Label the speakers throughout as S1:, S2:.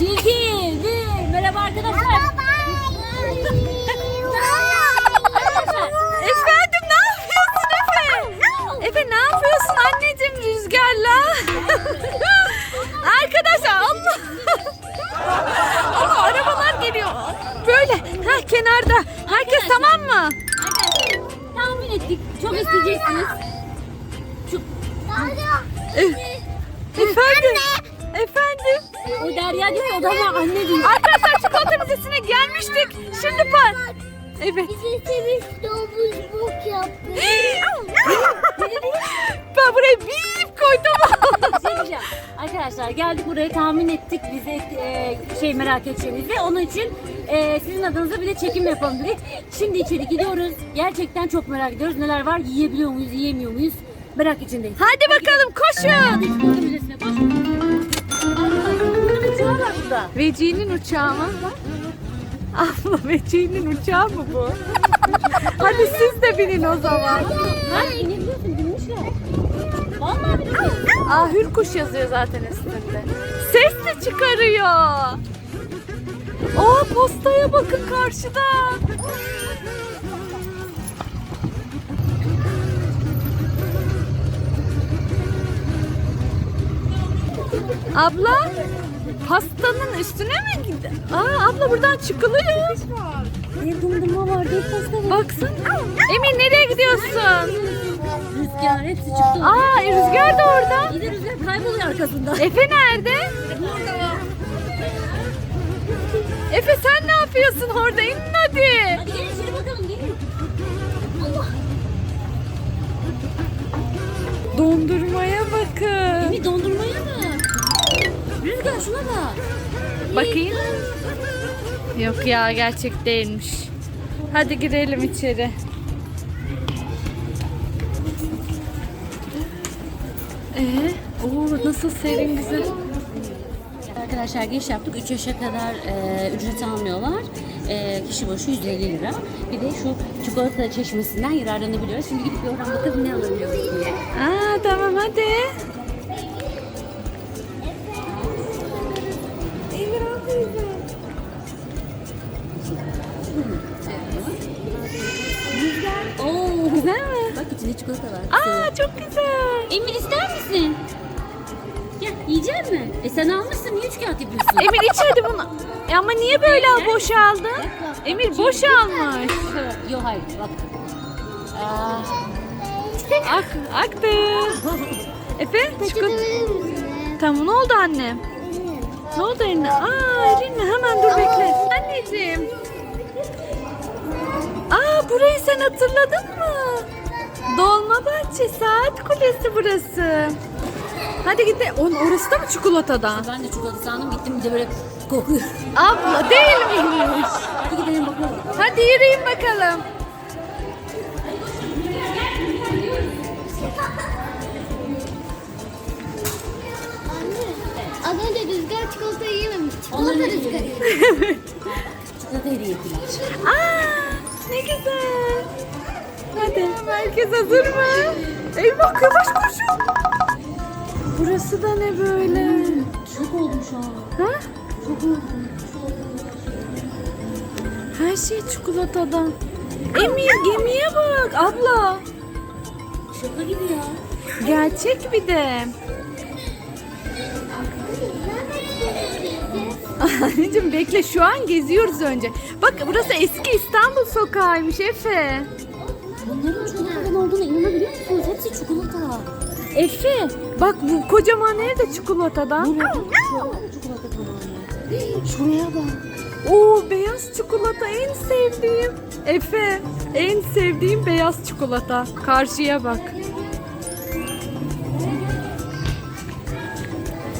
S1: Bir. Merhaba arkadaşlar. Arkadaşlar,
S2: Efendim ne yapıyorsun Efe? Efe ne yapıyorsun anneciğim rüzgarla? Arkadaşlar Allah. Allah arabalar geliyor. Böyle ha kenarda. Herkes tamam mı?
S1: Arkadaşlar tahmin ettik. Çok isteyeceksiniz. Şu,
S2: Efendim.
S1: O Derya değil? O da ama anne değil.
S2: Arkadaşlar çikolata müzesine gelmiştik. Şimdi par. Evet. ben buraya bip koydum.
S1: Şey diyeceğim. Arkadaşlar geldik buraya tahmin ettik bize e, şey merak edeceğinizi. Onun için e, sizin adınıza bir de çekim yapalım dedik. Şimdi içeri gidiyoruz. Gerçekten çok merak ediyoruz. Neler var? Yiyebiliyor muyuz? Yiyemiyor muyuz? Merak içindeyiz.
S2: Hadi bakalım koşun.
S1: Hadi çikolata müzesine koş. Burada.
S2: Veci'nin uçağı mı? Abla Veci'nin uçağı mı bu? Hadi siz de binin o zaman.
S1: Ha inebiliyorsun. Binmişler. Vallahi
S2: hürkuş yazıyor zaten üstünde. Ses de çıkarıyor. Aa postaya bakın karşıda. Abla pastanın üstüne mi gitti? Aa abla buradan çıkılıyor.
S1: Bir dondurma var. Bir pasta var.
S2: Baksın. Emin nereye gidiyorsun?
S1: Rüzgar hepsi çıktı.
S2: Aa Rüzgar da orada.
S1: De rüzgar kayboluyor arkasında.
S2: Efe nerede? Efe sen ne yapıyorsun orada? İn hadi.
S1: Hadi gelin içeri bakalım gelin. Allah.
S2: Dondurmaya bakın.
S1: Rüzgar şuna bak.
S2: Bakayım. Yok ya gerçek değilmiş. Hadi girelim içeri. Ee, oo nasıl serin güzel.
S1: Arkadaşlar giriş yaptık. 3 yaşa kadar e, ücret almıyorlar. E, kişi başı 150 lira. Bir de şu çikolata çeşmesinden yararlanabiliyoruz. Şimdi gidip bir oradan bakalım ne alabiliyoruz diye.
S2: Aa tamam hadi.
S1: İçinde çikolata var.
S2: Aa çok güzel.
S1: Emir ister misin? Gel yiyecek mi? E sen almışsın niye üç kağıt yapıyorsun?
S2: Emir iç hadi bunu. E ama niye böyle boşaldı? Emir boşalmış.
S1: Yok hayır bak. Aa,
S2: Ak, aktı. Efe çikolata. Tamam ne oldu annem? Ne oldu eline? Aa elinle hemen dur bekle. Anneciğim. Aa burayı sen hatırladın mı? Dolmabahçe Saat Kulesi burası. Hadi git. Onun orası da mı çikolatadan?
S1: ben de çikolata sandım gittim bir de böyle kokuyor.
S2: Abla değil miymiş?
S1: Hadi gidelim bakalım.
S2: Hadi yürüyün bakalım.
S3: Az önce rüzgar çikolata.
S1: Onların
S3: Çikolata rüzgar.
S1: Çikolata hediye ettiler.
S2: Aa, ne güzel. Hadi herkes hazır mı? Eyvah yavaş koşun. Burası da ne böyle?
S1: Çok oldum şu an.
S2: Ha?
S1: Çok oldum.
S2: Her şey çikolatadan. Emir gemiye bak abla.
S1: Şaka gibi ya.
S2: Gerçek bir de. Anneciğim bekle şu an geziyoruz önce. Bak burası eski İstanbul sokağıymış Efe.
S1: Bunların çikolatadan olduğuna inanabiliyor musunuz? Hepsi çikolata.
S2: Efe bak bu kocaman ev de çikolatadan.
S1: Burada çikolata tamamı. Şuraya bak.
S2: Oo beyaz çikolata en sevdiğim. Efe en sevdiğim beyaz çikolata. Karşıya bak.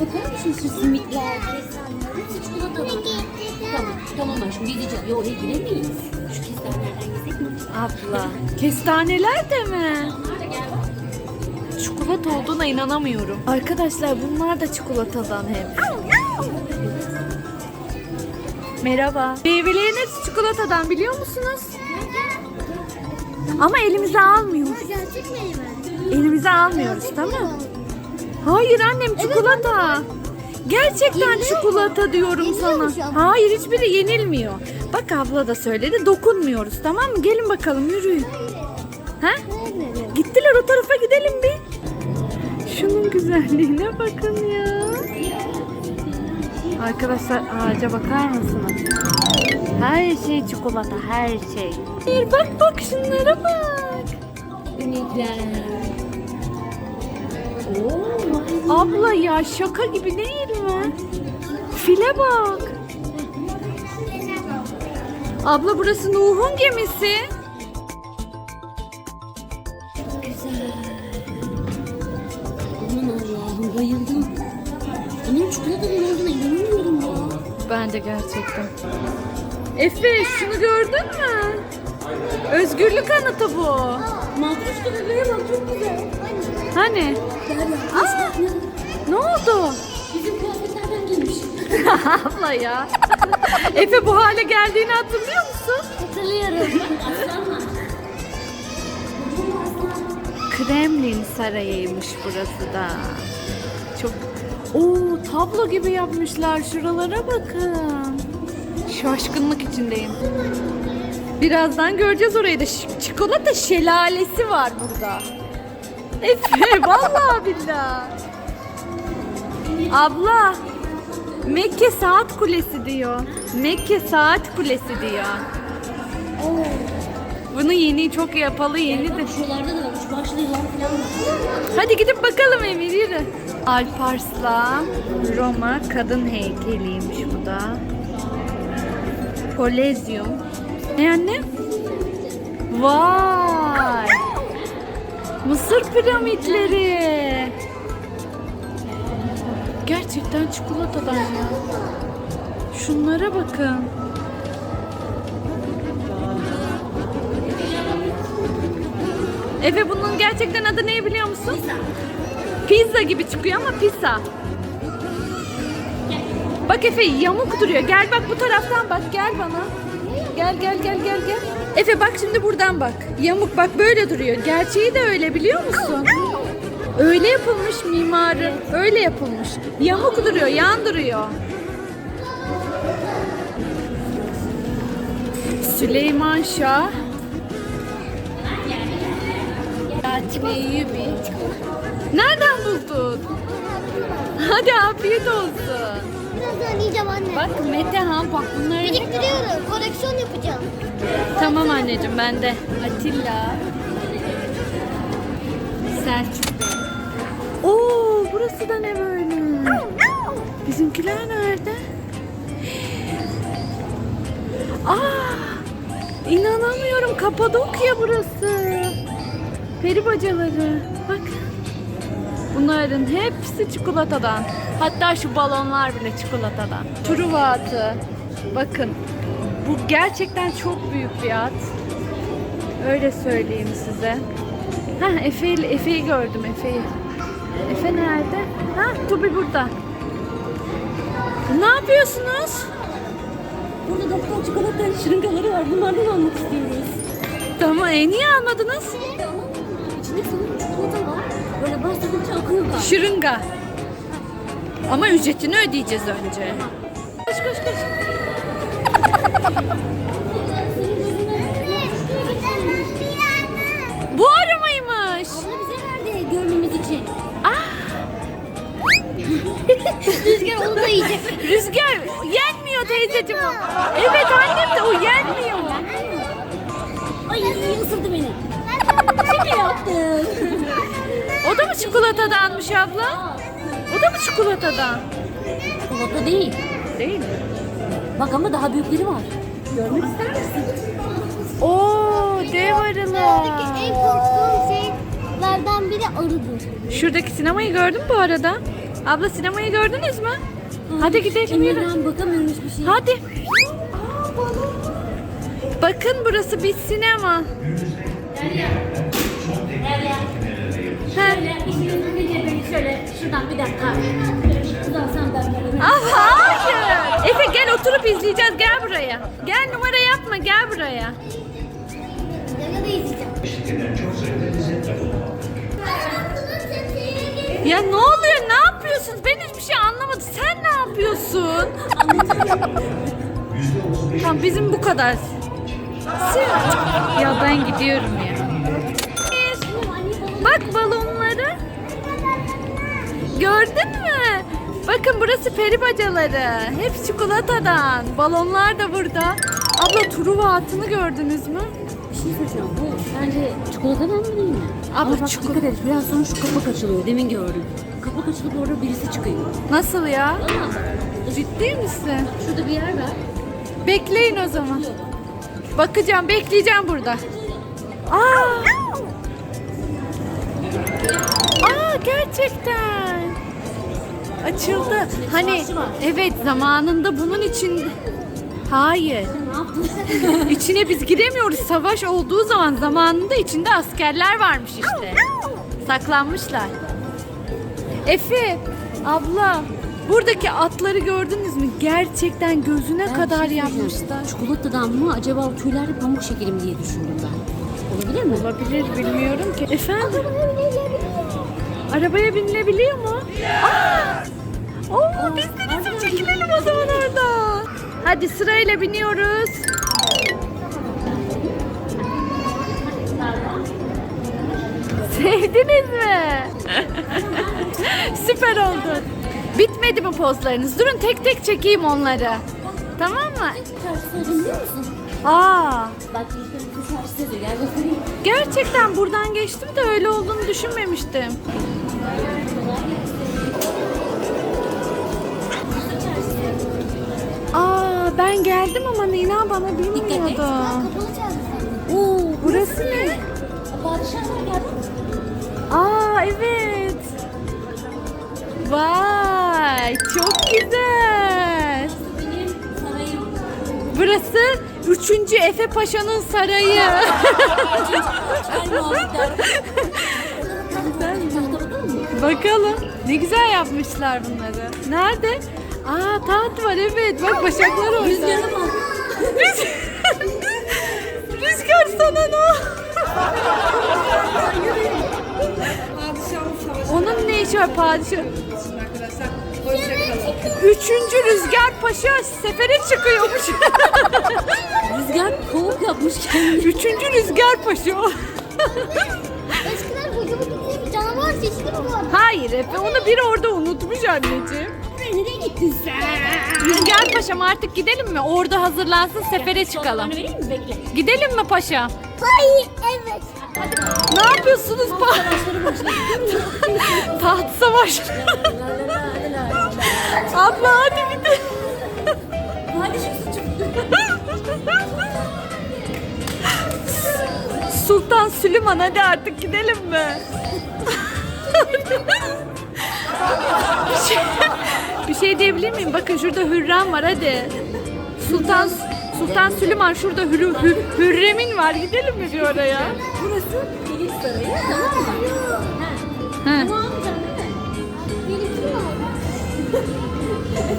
S1: Bakar mısın şu simitler? Hepsi çikolatadan. Tamam, tamam aşkım gideceğiz. Ya oraya giremeyiz.
S2: Abla kestaneler de mi? Çikolata olduğuna inanamıyorum. Arkadaşlar bunlar da çikolatadan hep. Merhaba. Meyvelerin hepsi çikolatadan biliyor musunuz? Ama elimize almıyoruz.
S3: Gerçek meyve.
S2: Elimize almıyoruz tamam mı? Hayır annem çikolata. Gerçekten
S3: Yeniliyor mu?
S2: çikolata diyorum
S3: Yeniliyor
S2: sana.
S3: mu şu an?
S2: Hayır hiçbiri yenilmiyor. Bak abla da söyledi dokunmuyoruz tamam mı? Gelin bakalım yürüyün. Ha? Gittiler o tarafa gidelim bir. Şunun güzelliğine bakın ya. Arkadaşlar ağaca bakar mısınız? Her şey çikolata, her şey. Bir bak bak şunlara bak.
S1: Minikler.
S2: Abla ya şaka gibi değil mi? File bak. Abla burası Nuh'un gemisi.
S1: Aman Allah'ım bayıldım. Bunun çikolatadan olduğuna inanamıyorum.
S2: Ben de gerçekten. Efe şunu gördün mü? Özgürlük anıtı bu.
S1: Matruşka bebeğe bak çok güzel.
S2: Hani?
S1: Aa!
S2: Ne oldu?
S1: Bizim kıyafetlerden giymiş.
S2: Abla ya. Efe bu hale geldiğini hatırlıyor musun?
S1: Hatırlıyorum.
S2: Kremlin Sarayı'ymış burası da. Çok Oo tablo gibi yapmışlar. Şuralara bakın. Şaşkınlık içindeyim. Birazdan göreceğiz orayı da. Ş- Çikolata şelalesi var burada. Efe vallahi billah. Abla Mekke Saat Kulesi diyor. Mekke Saat Kulesi diyor. Bunu yeni çok yapalı yeni de.
S1: Şuralarda da varmış. Başlı yılan falan var.
S2: Hadi gidip bakalım Emir yürü. Alparslan Roma kadın heykeliymiş bu da. Kolezyum. Ne anne? Vay! Mısır piramitleri. Gerçekten çikolatadan ya. Şunlara bakın. Efe bunun gerçekten adı ne biliyor musun? Pizza gibi çıkıyor ama pizza. Bak Efe yamuk duruyor. Gel bak bu taraftan bak gel bana. Gel gel gel gel gel. Efe bak şimdi buradan bak. Yamuk bak böyle duruyor. Gerçeği de öyle biliyor musun? Öyle yapılmış mimarı. Öyle yapılmış. Yamuk duruyor, yan duruyor. Süleyman Şah. Nereden buldun? Hadi afiyet olsun.
S3: Birazdan yiyeceğim anne.
S2: Bak Metehan bak bunları...
S3: Biriktiriyorum. Koleksiyon yapacağım.
S2: Tamam anneciğim ben de. Atilla. Selçuk. Oo burası da ne böyle? Bizimkiler nerede? Aa! İnanamıyorum Kapadokya burası. Peri bacaları. Bak. Bunların hepsi çikolatadan. Hatta şu balonlar bile çikolatadan. Truva atı. Bakın. Bu gerçekten çok büyük bir at. Öyle söyleyeyim size. Ha Efe Efe'yi gördüm Efe'yi. Efe nerede? Ha Tubi burada. Ne yapıyorsunuz?
S1: Burada doktor çikolata şırıngaları var. Bunlardan almak istiyoruz.
S2: Tamam e niye almadınız?
S1: İçinde sanırım çikolata var. Böyle bastırdıkça akıyor galiba.
S2: Şırınga. Ama ücretini ödeyeceğiz önce. Koş koş koş. Bu arı mıymış?
S1: Abla bize verdi görmemiz için.
S3: Rüzgar onu da yiyecek.
S2: Rüzgar yenmiyor teyzeciğim. Evet annem de o yenmiyor.
S1: Ay ısırdı beni. Şaka yaptım.
S2: O da mı çikolatadanmış abla? O da mı çikolatadan?
S1: Çikolata değil.
S2: Değil mi?
S1: Bak ama daha büyükleri var. Görmek ister misin?
S2: Oo dev arılar.
S3: En korktuğum şeylerden biri arıdır.
S2: Şuradaki sinemayı gördün mü bu arada? Abla sinemayı gördünüz mü? Hadi gidelim yürü.
S1: Bakamıyormuş bir şey.
S2: Hadi. Bakın burası bir sinema.
S1: Şöyle işinizin becerini şöyle şuradan bir dakika. Şuradan.
S2: Ah hayır. Efe gel oturup izleyeceğiz. Gel buraya. Gel numara yapma. Gel buraya. Ya ne oluyor? Ne yapıyorsun? yapıyorsunuz? Ben hiçbir şey anlamadım. Sen ne yapıyorsun? tamam bizim bu kadar. Ya ben gidiyorum ya. Bak balonları. Gördün mü? Bakın burası peri bacaları. Hep çikolatadan. Balonlar da burada. Abla Truva atını gördünüz mü?
S1: Bir şey söyleyeceğim. Bu bence çikolatadan mı değil mi?
S2: Abla,
S1: Ama bak
S2: çikolata-
S1: dikkat et. Biraz sonra şu kapak açılıyor. Demin gördüm. Kapak açılıp orada birisi çıkıyor.
S2: Nasıl ya?
S1: Valla.
S2: Ciddi misin?
S1: Şurada bir yer var.
S2: Bekleyin o zaman. Bakacağım, bekleyeceğim burada. Aa! Gerçekten. Açıldı. Hani evet zamanında bunun için Hayır. İçine biz giremiyoruz. Savaş olduğu zaman zamanında içinde askerler varmış işte. Saklanmışlar. Efe, abla, buradaki atları gördünüz mü? Gerçekten gözüne
S1: Ben
S2: kadar
S1: şey
S2: yapmışlar.
S1: Çikolatadan mı acaba o tüyler pamuk şekeri mi diye düşündüm ben. Olabilir mi?
S2: Olabilir, bilmiyorum ki. Efendim? Arabaya binilebiliyor mu? Aa! Oo, biz de resim çekilelim o zaman orada. Hadi sırayla biniyoruz. Sevdiniz mi? Süper oldu. Bitmedi mi pozlarınız? Durun tek tek çekeyim onları. Tamam mı? Aa,
S1: Bak
S2: gerçekten buradan geçtim de öyle olduğunu düşünmemiştim. Aa, ben geldim ama Nina bana bilmiyordu. Oo, burası ne? Aa, evet. Vay, çok güzel. Burası 3. Efe Paşa'nın sarayı.
S1: Bakalım mı?
S2: Ne güzel yapmışlar bunları. Nerede? Aa taht var evet. Bak başaklar orada.
S1: Rüzgara bak.
S2: Rüzgar sana ne? Onun ne işi var padişah? Üçüncü Rüzgar Paşa sefere çıkıyormuş.
S1: Rüzgar kovuk yapmış kendini.
S2: Üçüncü Rüzgar Paşa o.
S3: mi?
S2: Hayır Efe onu biri orada unutmuş anneciğim.
S1: Nereye gittin sen?
S2: Rüzgar Paşam artık gidelim mi? Orada hazırlansın sefere çıkalım.
S1: Soğanlarını vereyim mi? Bekle.
S2: Gidelim mi paşam?
S3: Hayır, evet.
S2: Ne yapıyorsunuz? Pa
S1: Savaşları başladı.
S2: Taht savaş. Abla hadi gidelim.
S1: Hadi şu suçum.
S2: Sultan Süleyman hadi artık gidelim mi? Bir, şey, bir şey diyebilir miyim? Bakın şurada Hürrem var hadi. Sultan Sultan Süleyman şurada Hür, Hür, Hürrem'in var. Gidelim mi bir oraya?
S1: Burası Kilit Sarayı. Tamam mı?
S2: He.
S1: Değil mi?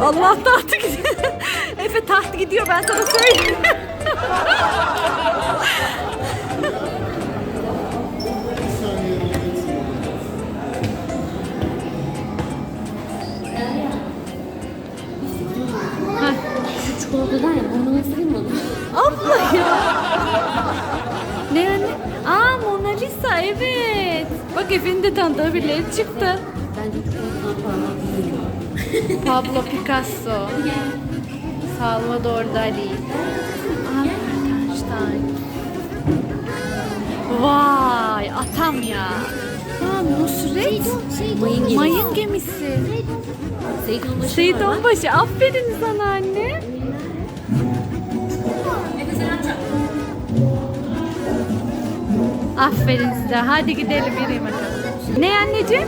S2: Allah tahtı gidiyor. Efe taht gidiyor ben sana söyleyeyim.
S1: Çikolatadan ya burnuma ısırayım mı?
S2: Abla ya. Ne anne? Aa Mona Lisa evet. Bak Efe'nin de tanıdığı birileri çıktı.
S1: Bence büyüyor.
S2: Pablo Picasso. Salvador Dali. Einstein. Vay atam ya. Aa Nusret.
S1: Mayın gemisi.
S2: Mayın gemisi.
S1: Seyit Onbaşı
S2: Seyit
S1: var bak.
S2: Onbaşı aferin sana anne. Aferin size. Hadi gidelim yürüyün bakalım. Ne anneciğim?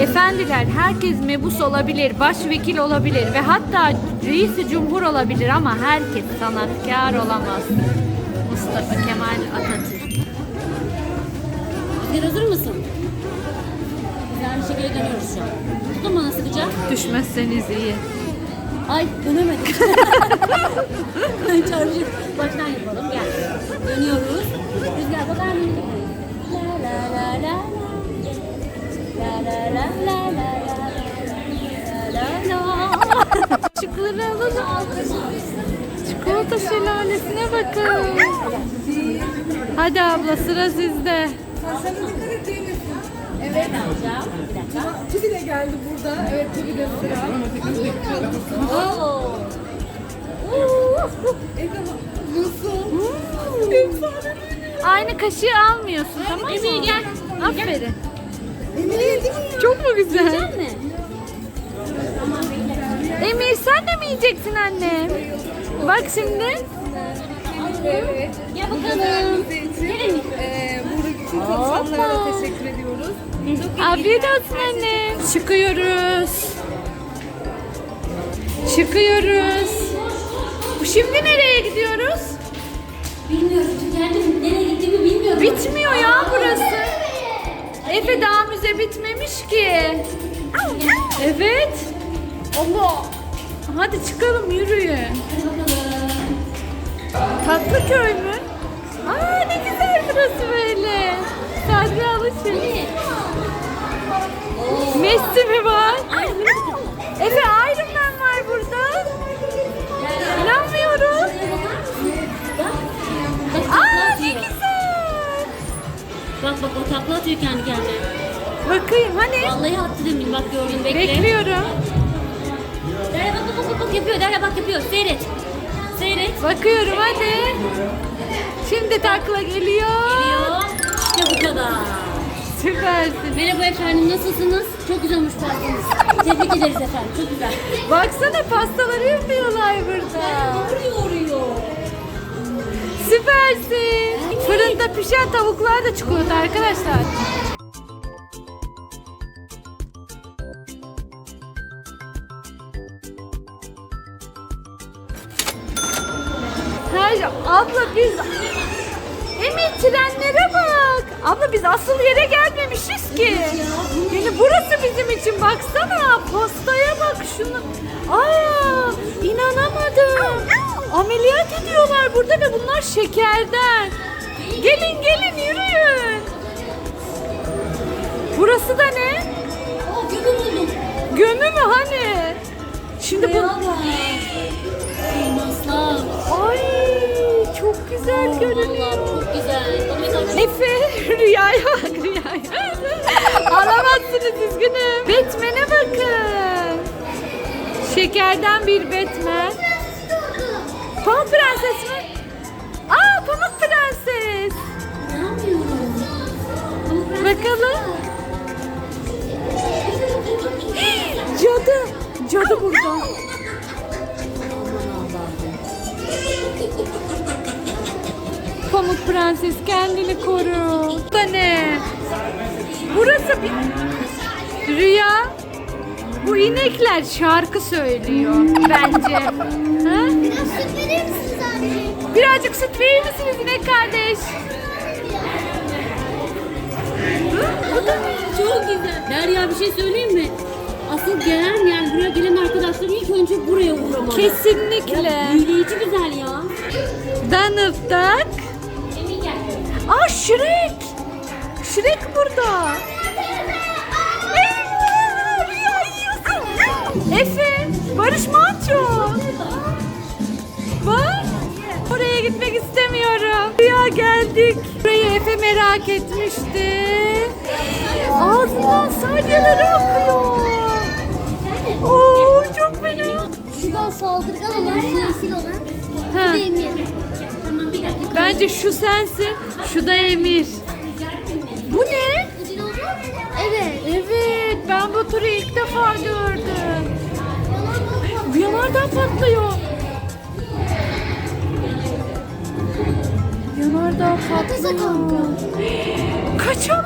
S2: Efendiler herkes mebus olabilir, başvekil olabilir ve hatta reisi cumhur olabilir ama herkes sanatkar olamaz. Mustafa Kemal Atatürk.
S1: Rüzgar hazır mısın? Biz aynı şekilde dönüyoruz şu an. Tutun bana sıkıca.
S2: Düşmezseniz iyi.
S1: Ay dönemedim. Çarşı baştan yapalım gel. Dönüyoruz. Rüzgar
S2: alalım. Çikolata şelalesine bakın. Hadi abla sıra sizde.
S1: Sen dikkat et Evet.
S4: Alacağım. De geldi burada. Evet Tibi de sıra.
S2: Aynı kaşığı almıyorsun tamam mı?
S1: Emine gel.
S2: Aferin.
S4: Emine?
S2: Çok mu güzel?
S1: Güzel mi?
S2: Emir sen de mi yiyeceksin annem? Bak şimdi.
S4: Evet.
S1: Gel bakalım. Gelin.
S4: Ee, buradaki da teşekkür ediyoruz.
S2: Afiyet olsun anne. Çıkıyoruz. Çıkıyoruz. Şimdi nereye gidiyoruz?
S1: Bilmiyorum. Kendim nereye gittiğimi bilmiyorum.
S2: Bitmiyor ya burası. Efe daha müze bitmemiş ki. Evet. Allah. Hadi çıkalım yürüyün. Tatlıköy mü? Aa ne güzel burası böyle. Sadri alışın. Messi mi var? Efe Iron Man var burada.
S1: Bak bak o takla atıyor kendi kendine.
S2: Bakayım hani.
S1: Vallahi attı demin bak gördün bekle.
S2: Bekliyorum.
S1: Derya bak bak bak bak yapıyor. Derya bak yapıyor. Seyret. Seyret.
S2: Bakıyorum hadi. Şimdi takla geliyor.
S1: Geliyor. İşte bu kadar.
S2: Süpersin.
S1: Merhaba efendim nasılsınız? Çok güzel olmuş pastanız. Tebrik ederiz efendim. Çok güzel.
S2: Baksana pastaları yapıyorlar burada.
S1: Oruyor oruyor.
S2: Süpersin. Fırında pişen tavuklar da çikolata arkadaşlar. Her abla biz Emir trenlere bak. Abla biz asıl yere gelmemişiz ki. Yani burası bizim için baksana. Pastaya bak şunu. Aa inanamadım. Ameliyat ediyorlar burada ve bunlar şekerden. Gelin gelin yürüyün. Burası da ne?
S1: Oo gömü buldum.
S2: Gömü mü hani? Şimdi bu...
S1: Elmaslar.
S2: Ay çok güzel görünüyor.
S1: Vallahi çok güzel. Çok
S2: Efe rüyaya bak rüyaya. Alamazsınız üzgünüm. Batman'e bakın. Şekerden bir Batman. Prenses mi? Aa Pamuk Prenses. Bakalım. Cadı. Cadı burada. Pamuk Prenses kendini koru. Bu da ne? Burası bir... Rüya. Bu inekler şarkı söylüyor bence. Ha?
S3: Biraz abi?
S2: Birazcık süt verir misiniz inek kardeş? Bu da?
S1: Çok güzel. Derya bir şey söyleyeyim mi? Asıl gelen yani buraya gelen arkadaşlar ilk önce buraya uğramalı.
S2: Kesinlikle.
S1: Büyüleyici güzel ya. Gel.
S2: Aa Shrek. Shrek burada. Efe, Barış Manço. Bak. Oraya gitmek istemiyorum. Rüya geldik. Burayı Efe merak etmişti. Ağzından salyaları akıyor. Oo çok fena.
S3: Şuradan saldırgan olan, sinirsiz olan.
S2: Ha,
S3: Bir de Emir.
S1: Tamam bir dakika.
S2: bence şu sensin, şu da Emir. Bu ne?
S3: Evet.
S2: Evet, ben bu turu ilk defa gördüm. Bu yanardan patlıyor. Yanardağ patlıyor. Kaçalım.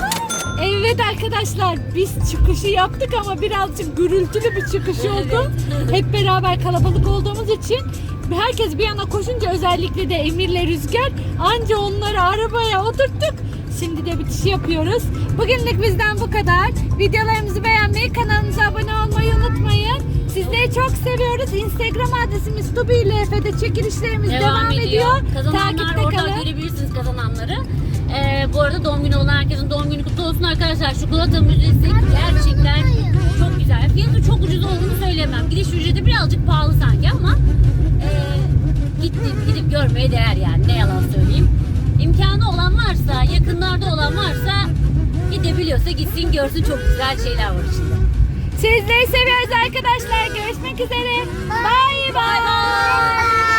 S2: Evet arkadaşlar biz çıkışı yaptık ama birazcık gürültülü bir çıkış oldu. Hep beraber kalabalık olduğumuz için herkes bir yana koşunca özellikle de Emir'le Rüzgar anca onları arabaya oturttuk. Şimdi de bitiş yapıyoruz. Bugünlük bizden bu kadar. Videolarımızı beğenmeyi, kanalımıza abone olmayı. Sizleri çok seviyoruz. Instagram adresimiz Tubi ile Efe'de çekilişlerimiz devam, ediyor.
S1: Kazananlar
S2: Takipte
S1: orada
S2: kalın.
S1: görebilirsiniz kazananları. Ee, bu arada doğum günü olan herkesin doğum günü kutlu olsun arkadaşlar. Çikolata müzesi gerçekten çok güzel. Fiyatı çok ucuz olduğunu söyleyemem. Gidiş ücreti birazcık pahalı sanki ama e, gidip, gidip görmeye değer yani. Ne yalan söyleyeyim. İmkanı olan varsa, yakınlarda olan varsa gidebiliyorsa gitsin görsün çok güzel şeyler var içinde.
S2: Sizleri seviyoruz arkadaşlar. Görüşmek üzere. Bye bye. bye. bye.